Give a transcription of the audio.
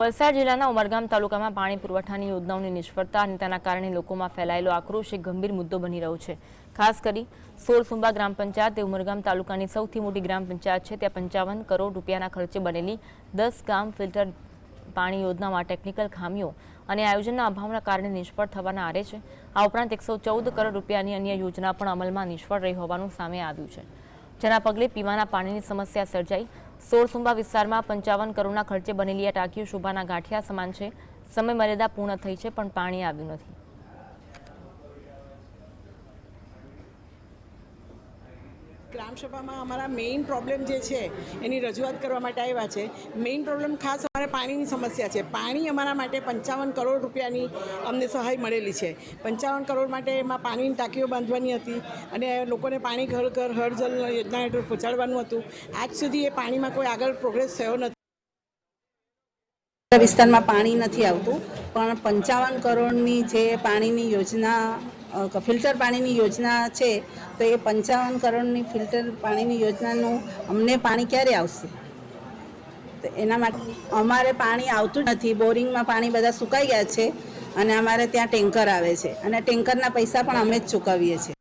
વલસાડ જિલ્લાના ઉમરગામ તાલુકામાં પાણી પુરવઠાની યોજનાઓની નિષ્ફળતા અને તેના કારણે લોકોમાં ફેલાયેલો આક્રોશ એક ગંભીર મુદ્દો બની રહ્યો છે. ખાસ કરી સોળસુંબા ગ્રામ પંચાયત એ ઉમરગામ તાલુકાની સૌથી મોટી ગ્રામ પંચાયત છે. ત્યાં પંચાવન કરોડ રૂપિયાના ખર્ચે બનેલી દસ ગામ ફિલ્ટર પાણી યોજનામાં ટેકનિકલ ખામીઓ અને આયોજનના અભાવના કારણે નિષ્ફળ થવાના આરે છે. આ ઉપરાંત એકસો ચૌદ કરોડ રૂપિયાની અન્ય યોજના પણ અમલમાં નિષ્ફળ રહી હોવાનું સામે આવ્યું છે. જેના પગલે પીવાના પાણીની સમસ્યા સર્જાઈ સોળસુંબા વિસ્તારમાં પંચાવન કરોડના ખર્ચે બનેલી આ ટાંકીઓ શોભાના ગાંઠિયા સમાન છે. સમય મર્યાદા પૂર્ણ થઈ છે, પણ પાણી આવ્યું નથી. ગ્રામસભામાં અમારા મેઇન પ્રોબ્લેમ જે છે, એની રજૂઆત કરવા માટે આવ્યા છે. મેઇન પ્રોબ્લેમ ખાસ અમારે પાણીની સમસ્યા છે. પાણી અમારા માટે પંચાવન કરોડ રૂપિયાની અમને સહાય મળેલી છે. પંચાવન કરોડ માટે એમાં પાણીની ટાંકીઓ બાંધવાની હતી અને લોકોને પાણી ઘર ઘર હર જલ યોજના હેઠળ પહોંચાડવાનું હતું. આજ સુધી એ પાણીમાં કોઈ આગળ પ્રોગ્રેસ થયો નથી. વિસ્તારમાં પાણી નથી આવતું, પણ પંચાવન કરોડની જે પાણીની યોજના ફિલ્ટર પાણીની યોજના છે, તો એ પંચાવન કરોડની ફિલ્ટર પાણીની યોજનાનું અમને પાણી ક્યારે આવશે? તો એના માટે અમારે પાણી આવતું નથી, બોરિંગમાં પાણી બધા સુકાઈ ગયા છે અને અમારે ત્યાં ટેન્કર આવે છે અને ટેન્કરના પૈસા પણ અમે જ ચૂકવીએ છીએ.